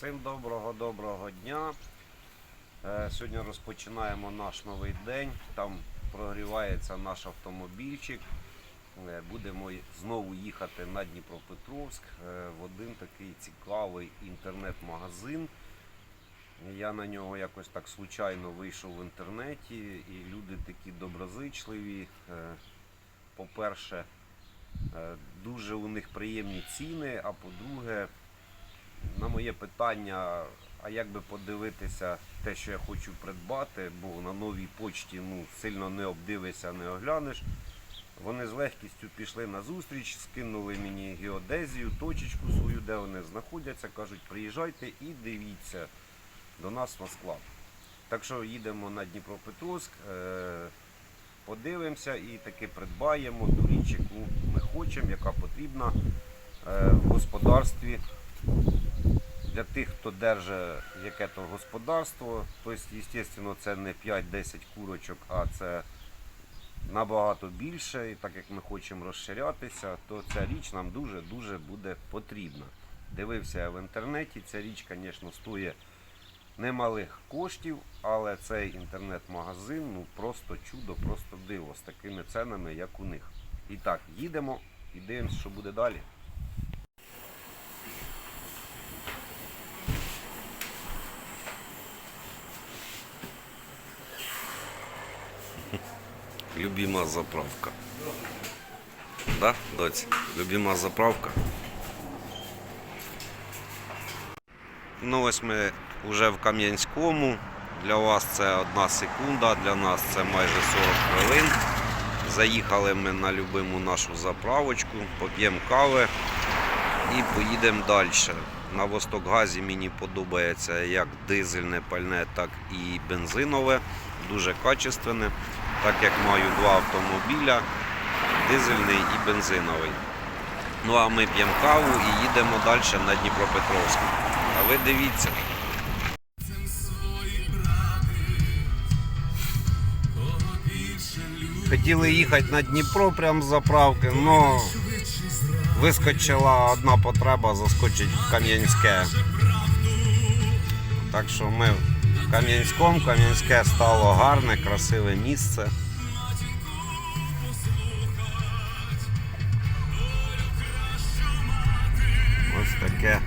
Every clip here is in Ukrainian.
Всім доброго-доброго дня. Е, Сьогодні розпочинаємо наш новий день. Там прогрівається наш автомобільчик. Е, Будемо знову їхати на Дніпропетровськ е, в один такий цікавий інтернет-магазин. Я на нього якось так случайно вийшов в інтернеті, і люди такі доброзичливі. По-перше, дуже у них приємні ціни, а по-друге, на моє питання, а як би подивитися те, що я хочу придбати, бо на новій почті ну, сильно не обдивишся, не оглянеш. Вони з легкістю пішли на зустріч, скинули мені геодезію, точечку свою, де вони знаходяться. Кажуть, приїжджайте і дивіться до нас на склад. Так що їдемо на Дніпропетровськ, е, подивимося і таки придбаємо ту річ, яку ми хочемо, яка потрібна е, в господарстві для тих, хто держить яке-то господарство. Тобто, звісно, це не 5-10 курочок, а це набагато більше. І так як ми хочемо розширятися, то ця річ нам дуже-дуже буде потрібна. Дивився я в інтернеті, ця річ, звісно, стоїть немалих коштів, але цей інтернет-магазин ну просто чудо, просто диво з такими ценами, як у них. І так, їдемо і дивимося, що буде далі. Любима заправка. Да, доць? Любима заправка. Ну ось ми вже в Кам'янському. Для вас це одна секунда, для нас це майже 40 хвилин. Заїхали ми на любиму нашу заправочку, поп'ємо кави і поїдемо далі. На Востокгазі мені подобається як дизельне пальне, так і бензинове. Дуже качественне, так як маю два автомобіля, дизельний і бензиновий. Ну а ми п'ємо каву і їдемо далі на Дніпропетровськ. А ви дивіться. Хотіли їхати на Дніпро прямо з заправки, але вискочила одна потреба заскочити в Кам'янське. Так що ми в Кам'янському, Кам'янське стало гарне, красиве місце. Ось таке.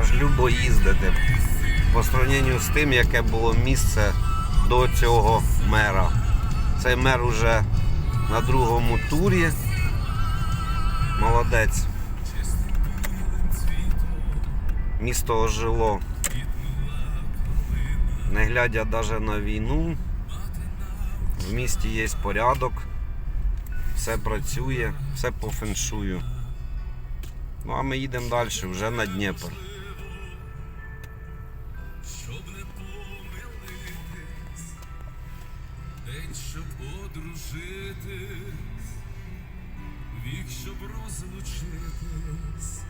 Аж любо їздити. По сравненню з тим, яке було місце до цього мера. Цей мер уже на другому турі. Молодець. Місто ожило. Не глядя навіть на війну, в місті є порядок, все працює, все по феншую. Ну а ми їдемо далі, вже на Дніпр. Щоб одружитись, вік, щоб розлучитись,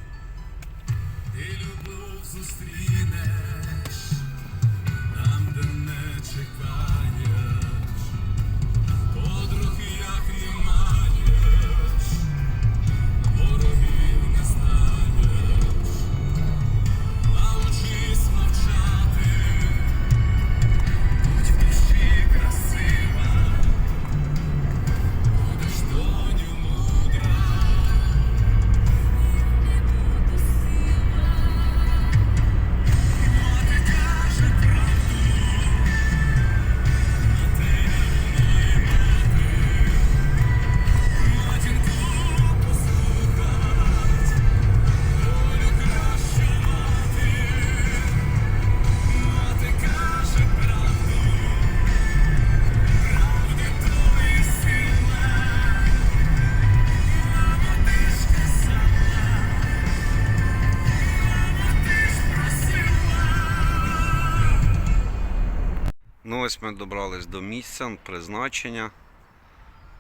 добрались до місця призначення.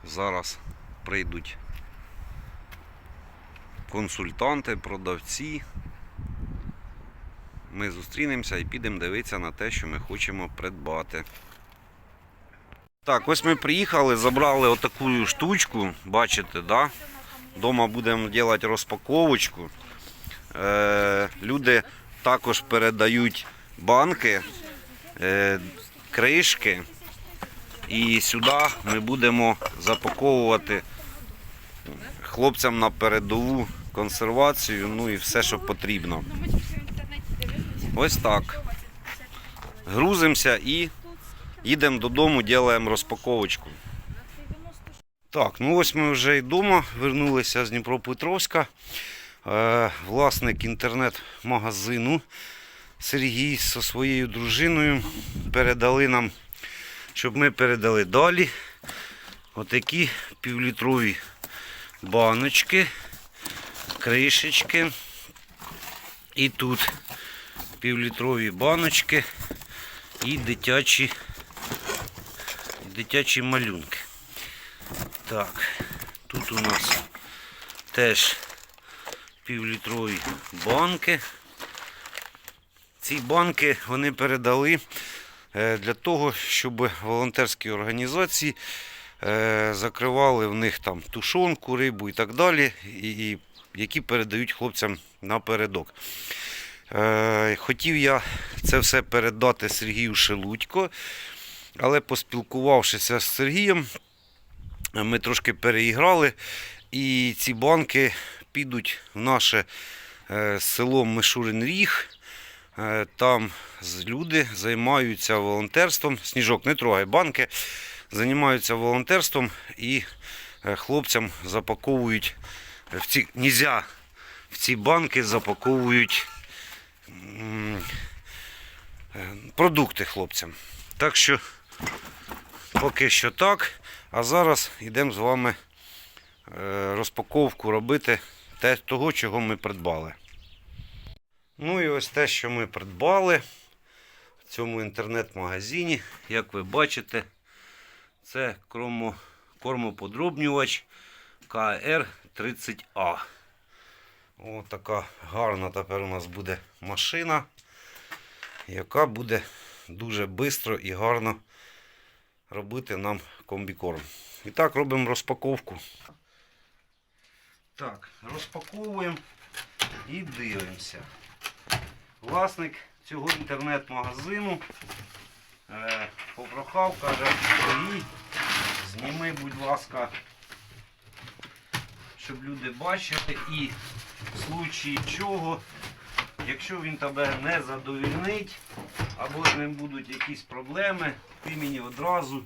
Зараз прийдуть консультанти, продавці. Ми зустрінемося і підемо дивитися на те, що ми хочемо придбати. Так, ось ми приїхали, забрали отаку штучку, бачите, да? Дома будемо робити розпаковочку. Е, люди також передають банки, е, кришки. І сюди ми будемо запаковувати хлопцям на передову консервацію, ну і все, що потрібно. Ось так. Грузимося і їдемо додому, робимо розпаковочку. Так, ну ось ми вже і вдома, вернулися з Дніпропетровська. Е, власник інтернет-магазину Сергій зі своєю дружиною передали нам, щоб ми передали далі отакі півлітрові баночки, кришечки. І тут півлітрові баночки і дитячі, дитячі малюнки. Так, тут у нас теж півлітрові банки. Ці банки вони передали е, для того, щоб волонтерські організації е, закривали в них там тушонку, рибу і так далі, і, які передають хлопцям напередок. Е, Хотів я це все передати Сергію Шелудько, але поспілкувавшися з Сергієм, ми трошки переіграли, і ці банки підуть в наше село Мишурин Ріг. Е, Там люди займаються волонтерством. Сніжок не трогай банки, займаються волонтерством і е, хлопцям запаковують в ці нельзя, в ці банки запаковують е, продукти хлопцям. Так що поки що так. А зараз йдемо з вами е, розпаковку робити того, чого ми придбали. Ну і ось те, що ми придбали в цьому інтернет-магазині. Як ви бачите, це кромо, кормоподрібнювач КР-30А. Ось гарна тепер у нас буде машина, яка буде дуже швидко і гарно робити нам комбікорм. І так робимо розпаковку. Так, розпаковуємо і дивимося. Власник цього інтернет-магазину е, попрохав, каже, зніми, будь ласка, щоб люди бачили і в случаї чого, якщо він тебе не задовільнить, або з ним будуть якісь проблеми, ти мені одразу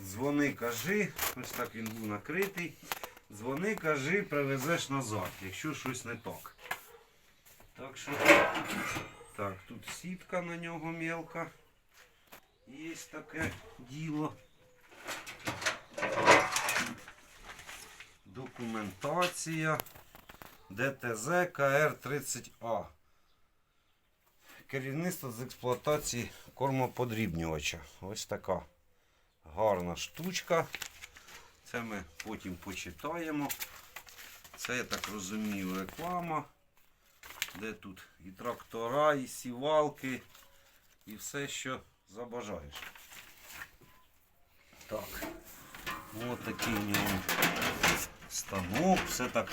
дзвони, кажи, ось так він був накритий. Дзвони, кажи, привезеш назад, якщо щось не так. Так що так, тут сітка на нього мелка. Є таке діло. Документація. ДТЗ КР-30А. Керівництво з експлуатації кормоподрібнювача. Ось така гарна штучка. Це ми потім почитаємо. Це, я так розумію, реклама. Де тут і трактора, і сівалки, і все, що забажаєш. Так. Ось такий в нього станок. Все так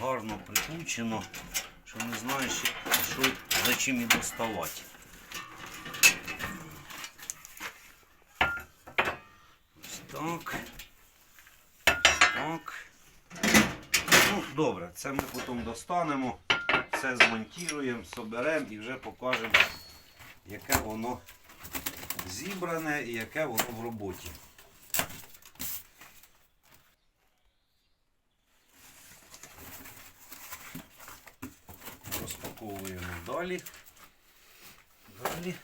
гарно прикручено, що не знаєш, що за чим і доставати. Ось так. Так. Ну, добре, це ми потім достанемо, все змонтуємо, соберемо і вже покажемо, яке воно зібране і яке воно в роботі. Розпаковуємо далі. Далі.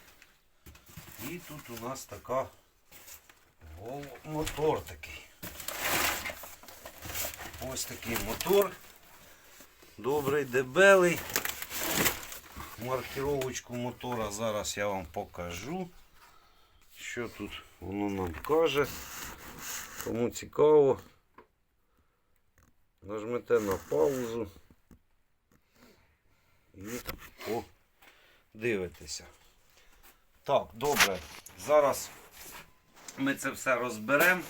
І тут у нас така мотор такий. Ось такий мотор. Добрий, дебелий. Маркировочку мотора зараз я вам покажу. Що тут воно нам каже. Кому цікаво, нажмете на паузу і подивитеся. Так, добре. Зараз ми це все розберемо,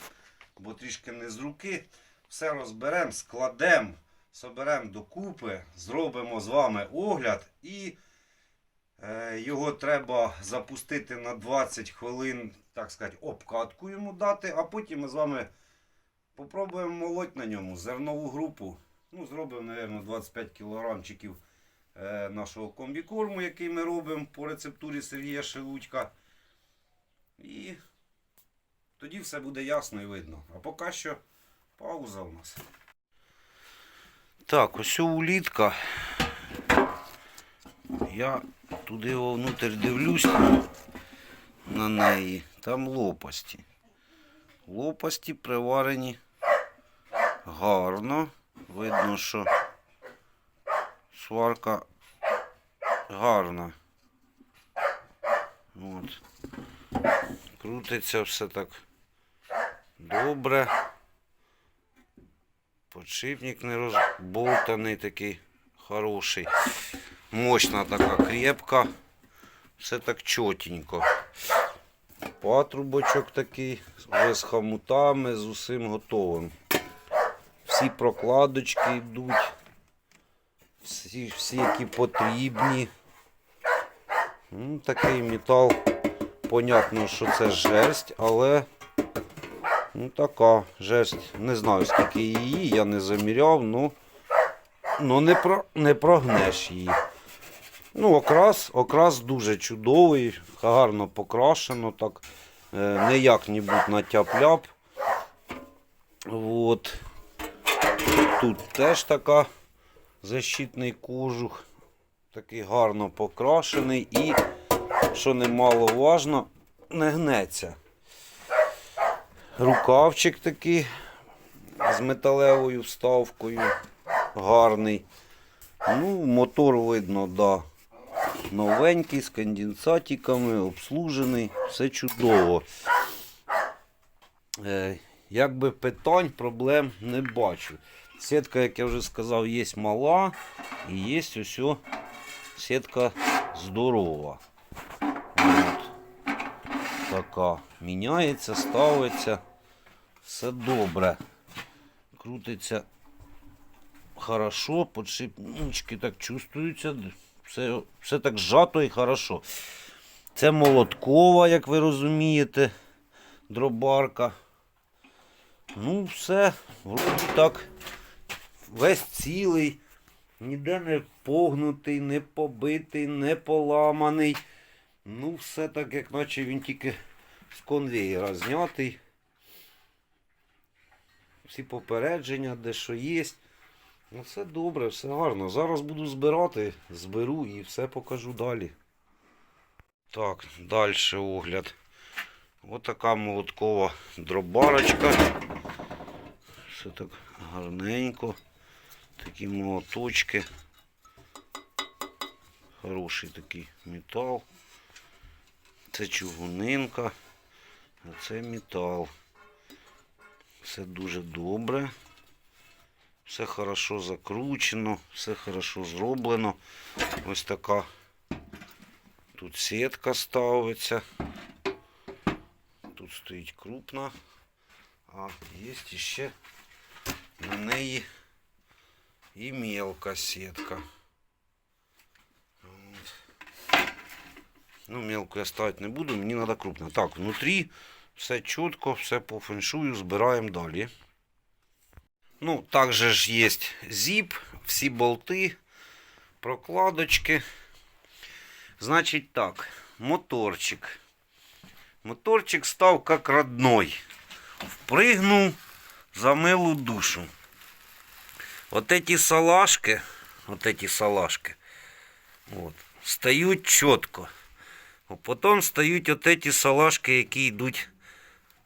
бо трішки не з руки. все розберемо, складемо, соберемо докупи, зробимо з вами огляд і е, його треба запустити на 20 хвилин, так сказати, обкатку йому дати, а потім ми з вами попробуємо молоть на ньому зернову групу. Ну, зробимо, мабуть, 25 кілограмчиків е, нашого комбікорму, який ми робимо по рецептурі Сергія Шелудька. І тоді все буде ясно і видно. А поки що пауза у нас. Так, ось улітка. Я туди вовнутрь дивлюсь на неї. Там лопасті. Лопасті приварені гарно. Видно, що сварка гарна. От. Крутиться все так добре. Подшипник не розболтаний такий хороший. Мощна така крепка. Все так чотенько. Патрубочок такий з хомутами, з усім готовим. Всі прокладочки йдуть. Всі, всі які потрібні. Ну, такий метал. Понятно, що це жерсть, але ну така жерсть. Не знаю скільки її, я не заміряв, ну, ну не, про, не прогнеш її. Ну, окрас, окрас дуже чудовий, гарно покрашено, так, е, не як-небудь на тяп-ляп. От. Тут теж така защитний кожух, такий гарно покрашений і, що немаловажно, не гнеться. Рукавчик такий з металевою вставкою, гарний. Ну, мотор видно, да. Новенький, з конденсатиками, обслужений, все чудово. Е, якби питань, проблем не бачу. Сітка, як я вже сказав, є мала і є ось сітка здорова. Така. Міняється, ставиться. Все добре. Крутиться хорошо, подшипнички так чувствуються. Все, все так зжато і хорошо. Це молоткова, як ви розумієте, дробарка. Ну, все, вроді так, весь цілий, ніде не погнутий, не побитий, не поламаний. Ну, все так, як наче він тільки з конвеєра знятий. Всі попередження, де що є. Ну, все добре, все гарно. Зараз буду збирати, зберу і все покажу далі. Так, далі огляд. Ось така молоткова дробарочка. Все так гарненько. Такі молоточки. Хороший такий метал. Це чугунинка, а це метал. Все дуже добре. Все хорошо закручено, все хорошо зроблено. Ось така тут сітка ставиться. Тут стоїть крупна, а є ще на неї і мелка сітка. Ну, мелку я ставити не буду, мені треба крупна. Так, внутрі все чітко, все по феншую, збираємо далі. Ну, також ж є зіп, всі болти, прокладочки. Значить так, моторчик. Моторчик став як родной. Впрыгнув за милу душу. Вот эти салашки, вот эти салашки, вот, стають чітко. Потім стають от эти салашки, які йдуть,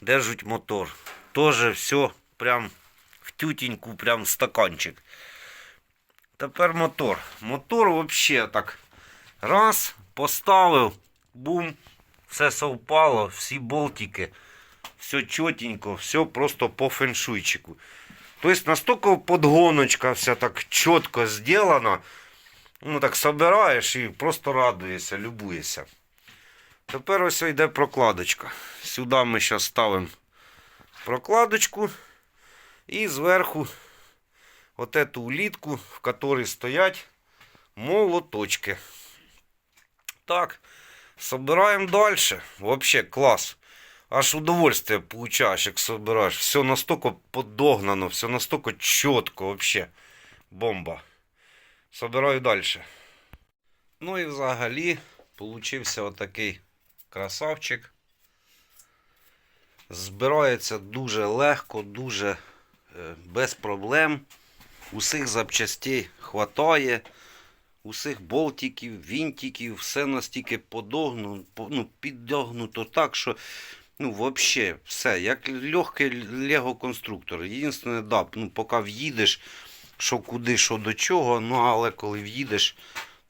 держать мотор. Тоже все прям в тютеньку, прям в стаканчик. Тепер мотор. Мотор взагалі так. Раз, поставив, бум, все совпало, всі болтики, все чотенько, все просто по феншуйчику. Тобто настільки подгоночка вся так чітко зроблена. Ну так собираєш і просто радуєшся, любуєшся. Тепер ось йде прокладочка. Сюди ми зараз ставимо прокладочку. І зверху от эту улітку, в которой стоять молоточки. Так, собираем дальше. Вообще класс. Аж удовольствие получаешь, як собираешь. Все настолько подогнано, все настолько четко вообще. Бомба. Собираю дальше. Ну і взагалі получився отакий красавчик. Збирається дуже легко, дуже е, без проблем. Усіх запчастей хватає, усіх болтиків, вінтиків, все настільки подогну, по- ну, піддогнуто так, що ну, взагалі все, як легкий лего-конструктор. Єдине, да, ну, поки в'їдеш, що куди, що до чого, ну але коли в'їдеш,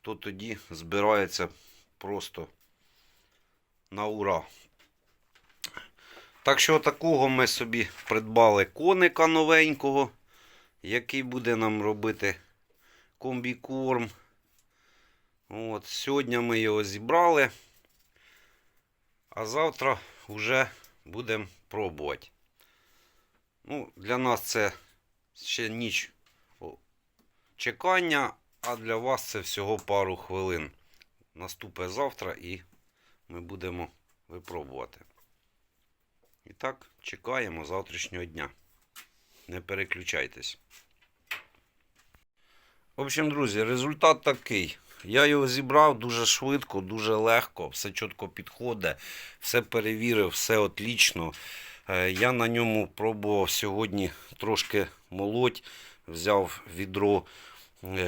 то тоді збирається просто на ура. Так що такого ми собі придбали коника новенького, який буде нам робити комбікорм. От, сьогодні ми його зібрали, а завтра вже будемо пробувати. Ну, для нас це ще ніч чекання, а для вас це всього пару хвилин. Наступить завтра і ми будемо випробувати. І так, чекаємо завтрашнього дня. Не переключайтесь. В общем, друзі, результат такий. Я його зібрав дуже швидко, дуже легко, все чітко підходить, все перевірив, все отлично. Е, Я на ньому пробував сьогодні трошки молоть, взяв відро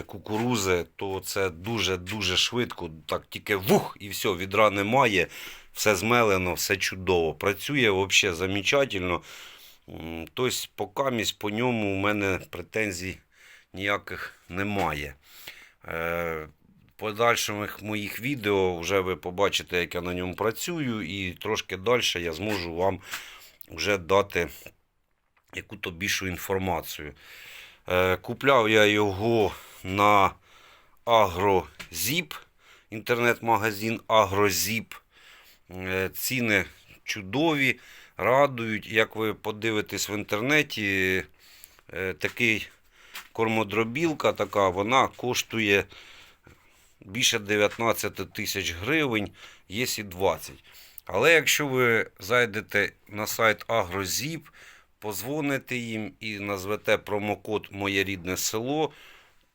кукурузи, то це дуже-дуже швидко. Так тільки вух і все, відра немає, все змелено, все чудово. Працює взагалі замечательно. Тобто, покамість по ньому у мене претензій ніяких немає. Е, подальших моїх відео вже ви побачите, як я на ньому працюю, і трошки далі я зможу вам вже дати яку-то більшу інформацію. Е, Купляв я його на AgroZip, інтернет-магазин AgroZip. Е, Ціни чудові, радують. Як ви подивитесь в інтернеті, е, такий кормодробілка така, вона коштує більше 19 тисяч гривень, є і 20. Але якщо ви зайдете на сайт AgroZip, позвоните їм і назвете промокод Моє рідне село,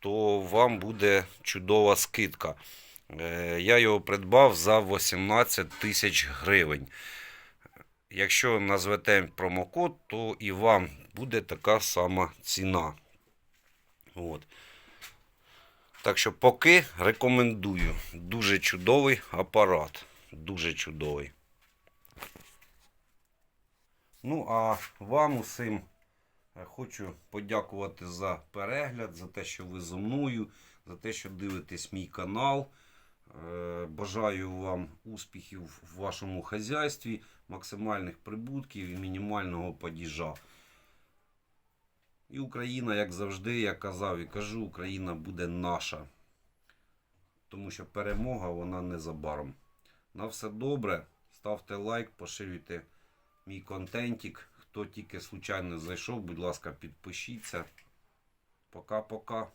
то вам буде чудова скидка. Е, Я його придбав за 18 тисяч гривень. Якщо назвете промокод, то і вам буде така сама ціна. От. Так що поки рекомендую. Дуже чудовий апарат. Дуже чудовий. Ну, а вам усім хочу подякувати за перегляд, за те, що ви зі мною, за те, що дивитесь мій канал. Е, Бажаю вам успіхів в вашому хазяйстві, максимальних прибутків і мінімального падіжа. І Україна, як завжди, я казав і кажу, Україна буде наша. Тому що перемога вона незабаром. На все добре. Ставте лайк, поширюйте мій контентик. Хто тільки случайно зайшов, будь ласка, підпишіться. Пока-пока.